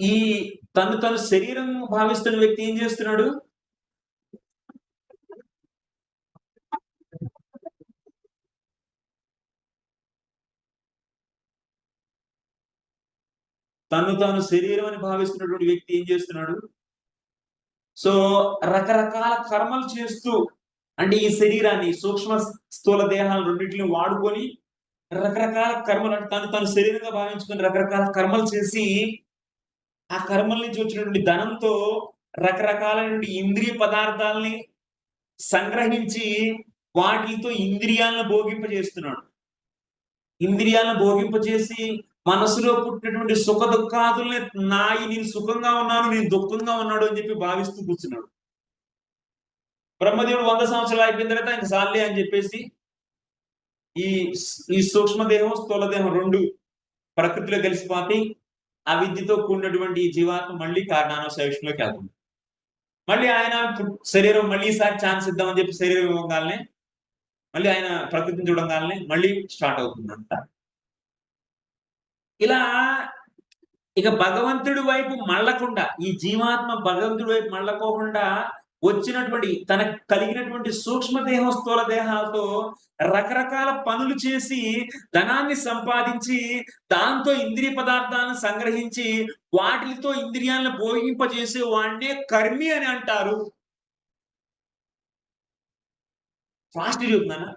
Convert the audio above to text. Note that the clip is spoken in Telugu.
ఈ తను తను శరీరం భావిస్తున్న వ్యక్తి ఏం చేస్తున్నాడు? తను తాను శరీరం అని భావిస్తున్నటువంటి వ్యక్తి ఏం చేస్తున్నాడు? సో రకరకాల కర్మలు చేస్తూ అంటే ఈ శరీరాన్ని సూక్ష్మ స్థూల దేహాలు రెండింటిని వాడుకొని రకరకాల కర్మలు అంటే తను తను శరీరంగా భావించుకొని రకరకాల కర్మలు చేసి ఆ కర్మల నుంచి వచ్చినటువంటి ధనంతో రకరకాలైనటువంటి ఇంద్రియ పదార్థాలని సంగ్రహించి వాటితో ఇంద్రియాలను భోగింపజేస్తున్నాడు. ఇంద్రియాలను భోగింపజేసి మనసులో పుట్టినటువంటి సుఖ దుఃఖాదుల్ని నాయి నేను సుఖంగా ఉన్నాను నేను దుఃఖంగా ఉన్నాడు అని చెప్పి భావిస్తూ కూర్చున్నాడు. బ్రహ్మదేవుడు వంద సంవత్సరాలు అయిపోయిన తర్వాత ఆయన సాల్లే అని చెప్పేసి ఈ ఈ సూక్ష్మదేహం స్థూలదేహం రెండు ప్రకృతిలో కలిసిపోతే ఆ విద్యతో కూడినటువంటి ఈ జీవాత్మ మళ్ళీ కారణాన సవిష్ణులోకి వెళ్తుంది. మళ్ళీ ఆయన శరీరం మళ్ళీ ఈసారి ఛాన్స్ ఇద్దామని చెప్పి శరీరం ఇవ్వగానే మళ్ళీ ఆయన ప్రకృతిని చూడగానే మళ్ళీ స్టార్ట్ అవుతుందంట. ఇలా ఇక భగవంతుడి వైపు మళ్ళకుండా ఈ జీవాత్మ భగవంతుడి వైపు మళ్ళకోకుండా వచ్చినటువంటి తనకు కలిగినటువంటి సూక్ష్మదేహం స్థూల దేహాలతో రకరకాల పనులు చేసి ధనాన్ని సంపాదించి దాంతో ఇంద్రియ పదార్థాలను సంగ్రహించి వాటితో ఇంద్రియాలను భోగింపజేసే వాడినే కర్మి అని అంటారు. ఫాస్ట్ చెప్తున్నానా?